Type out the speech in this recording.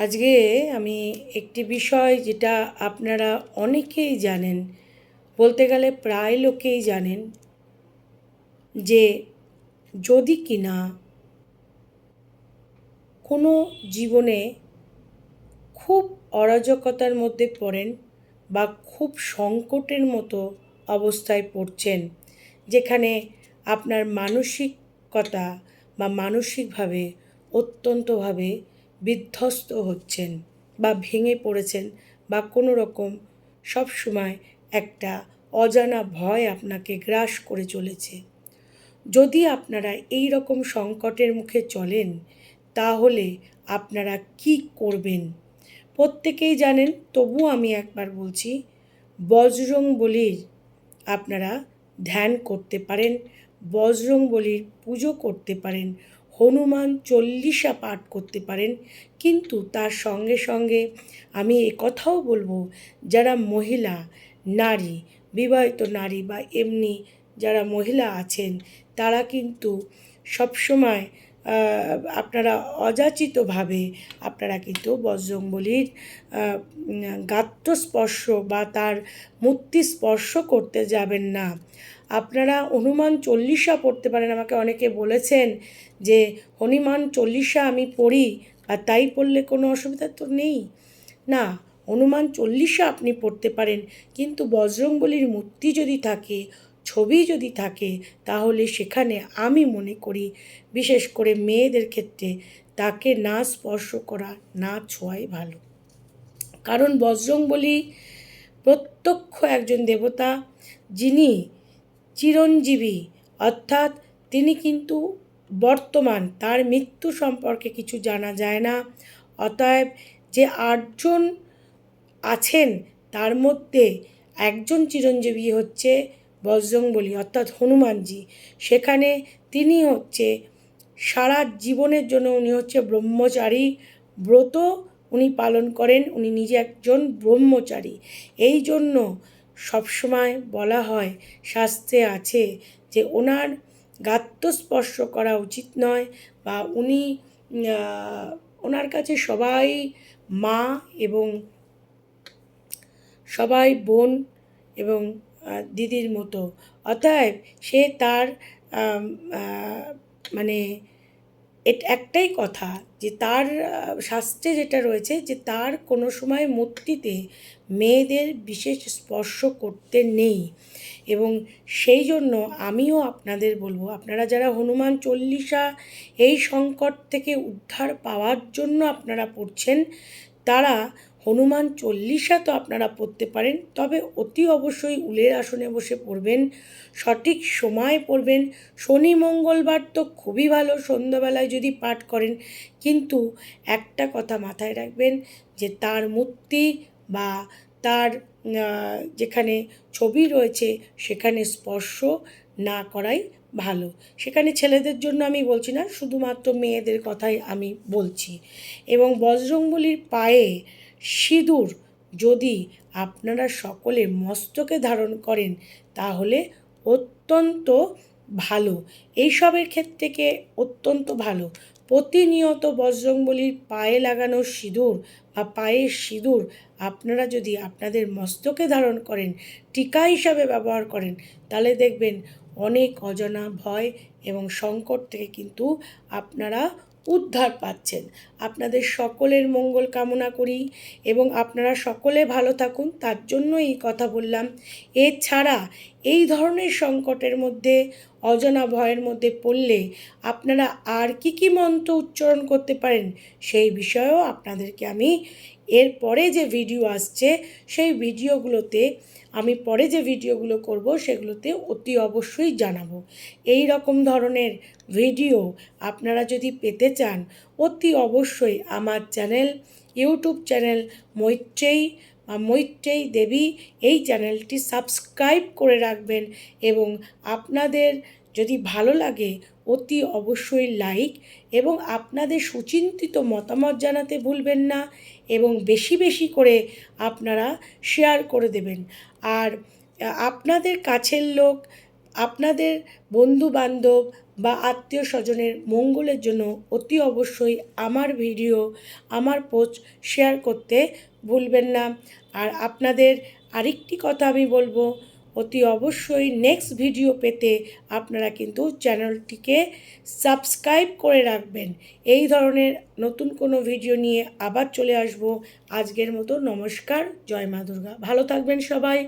আজকে আমি একটি বিষয় যেটা আপনারা অনেকেই জানেন, বলতে গেলে প্রায় লোকেই জানেন, যে যদি কিনা কোনো জীবনে খুব অরাজকতার মধ্যে পড়েন বা খুব সংকটের মতো অবস্থায় পড়ছেন, যেখানে আপনার মানসিকতা বা মানসিকভাবে অত্যন্তভাবে বিধ্বস্ত হচ্ছেন বা ভেঙে পড়েছেন বা কোনো রকম সবসময় একটা অজানা ভয় আপনাকে গ্রাস করে চলেছে। যদি আপনারা এই রকম সংকটের মুখে চলেন, তাহলে আপনারা কি করবেন? প্রত্যেকেই জানেন তবু আমি একবার বলছি, বজরং বলির আপনারা ধ্যান করতে পারেন, বজরং বলির পুজো করতে পারেন হনুমান চল্লিশা পাঠ করতে পারেন। কিন্তু তার সঙ্গে সঙ্গে আমি কথাও বলব, যারা মহিলা, নারী, বিবাহিত নারী বা এমনি যারা মহিলা আছেন, তারা কিন্তু সবসময় আপনারা অযাচিতভাবে আপনারা কিন্তু বজরংবলির গাত্রস্পর্শ বা তার মূর্তি স্পর্শ করতে যাবেন না। আপনারা হনুমান চল্লিশা পড়তে পারেন। আমাকে অনেকে বলেছেন যে, হনুমান চল্লিশা আমি পড়ি আর তাই পড়লে কোনো অসুবিধা তো নেই। না, হনুমান চল্লিশা আপনি পড়তে পারেন। কিন্তু বজরংবলির মূর্তি যদি থাকে ছবি যদি থাকে, তাহলে সেখানে আমি মনে করি, বিশেষ করে মেয়েদের ক্ষেত্রে তাকে না স্পর্শ করা, না ছোঁয়াই ভালো। কারণ বজরংবলী প্রত্যক্ষ একজন দেবতা, যিনি চিরঞ্জীবী, অর্থাৎ তিনি কিন্তু বর্তমান, তার মৃত্যু সম্পর্কে কিছু জানা যায় না। অতএব যে আটজন আছেন, তার মধ্যে একজন চিরঞ্জীবী হচ্ছে বজরংবলী অর্থাৎ হনুমানজি। সেখানে তিনি হচ্ছে সারা জীবনের জন্য উনি হচ্ছে ব্রহ্মচারী। ব্রত উনি পালন করেন, উনি নিজে একজন ব্রহ্মচারী। এই জন্য সবসময় বলা হয়, শাস্ত্রে আছে যে ওনার গাত্রস্পর্শ করা উচিত নয় বা উনি ওনার কাছে সবাই মা এবং সবাই বোন এবং দিদির মতো। অতএব সে তার মানে একটাই কথা যে তার শাস্ত্রে যেটা রয়েছে যে তার কোনো সময় মূর্তিতে মেয়েদের বিশেষ স্পর্শ করতে নেই। এবং সেই জন্য আমিও আপনাদের বলব, আপনারা যারা হনুমান চল্লিশা এই সংকট থেকে উদ্ধার পাওয়ার জন্য আপনারা পড়ছেন, তারা হনুমান চল্লিশা তো আপনারা পড়তে পারেন, তবে অতি অবশ্যই উলের আসনে বসে পড়বেন, সঠিক সময়ে পড়বেন। শনি মঙ্গলবার তো খুবই ভালো, সন্ধ্যাবেলায় যদি পাঠ করেন, কিন্তু একটা কথা মাথায় রাখবেন যে তার মূর্তি বা তার যেখানে ছবি রয়েছে সেখানে স্পর্শ না করাই ভালো। সেখানে ছেলেদের জন্য আমি বলছি না, শুধুমাত্র মেয়েদের কথাই আমি বলছি। এবং বজরংবলির পায়ে সিঁদুর। যদি আপনারা সকলে মস্তকে ধারণ করেন, তাহলে অত্যন্ত ভালো। এইসবের ক্ষেত্রে অত্যন্ত ভালো। প্রতিনিয়ত বজরংবলির পায়ে লাগানো সিঁদুর বা পায়ের সিঁদুর আপনারা যদি আপনাদের মস্তকে ধারণ করেন, টিকা হিসাবে ব্যবহার করেন, তাহলে দেখবেন অনেক অজানা ভয় এবং সংকট থেকে কিন্তু আপনারা উদ্ধার পাচ্ছেন। আপনাদের সকলের মঙ্গল কামনা করি এবং আপনারা সকলে ভালো থাকুন। তার জন্য এই কথা বললাম। এছাড়া এই ধরনের সংকটের মধ্যে অজানা ভয়ের মধ্যে পড়লে আপনারা আর কি কি মন্ত্র উচ্চারণ করতে পারেন সেই বিষয়েও আপনাদেরকে আমি এর পরে যে ভিডিও আসছে, সেই ভিডিওগুলোতে আমি পরে যে ভিডিওগুলো করব, সেগুলোতে অতি অবশ্যই জানাব। এই রকম ধরনের ভিডিও আপনারা যদি পেতে চান, অতি অবশ্যই আমার channel, YouTube channel Maitreyi Maitreyi Devi এই চ্যানেলটি সাবস্ক্রাইব করে রাখবেন এবং আপনাদের যদি ভালো লাগে অতি অবশ্যই লাইক এবং আপনাদের সুচিন্তিত মতামত জানাতে ভুলবেন না এবং বেশি বেশি করে আপনারা শেয়ার করে দেবেন। আর আপনাদের কাছের লোক আপনাদের বন্ধু বান্ধব বা আত্মীয় স্বজনের মঙ্গলের জন্য অতি অবশ্যই আমার ভিডিও, আমার পোস্ট শেয়ার করতে ভুলবেন না। আর আপনাদের আরেকটি কথা আমি বলব, অতি অবশ্যই নেক্সট ভিডিও পেতে আপনারা কিন্তু চ্যানেলটিকে সাবস্ক্রাইব করে রাখবেন। এই ধরনের নতুন কোনো ভিডিও নিয়ে আবার চলে আসব। আজকের মতো নমস্কার, জয় মা দুর্গা। ভালো থাকবেন সবাই।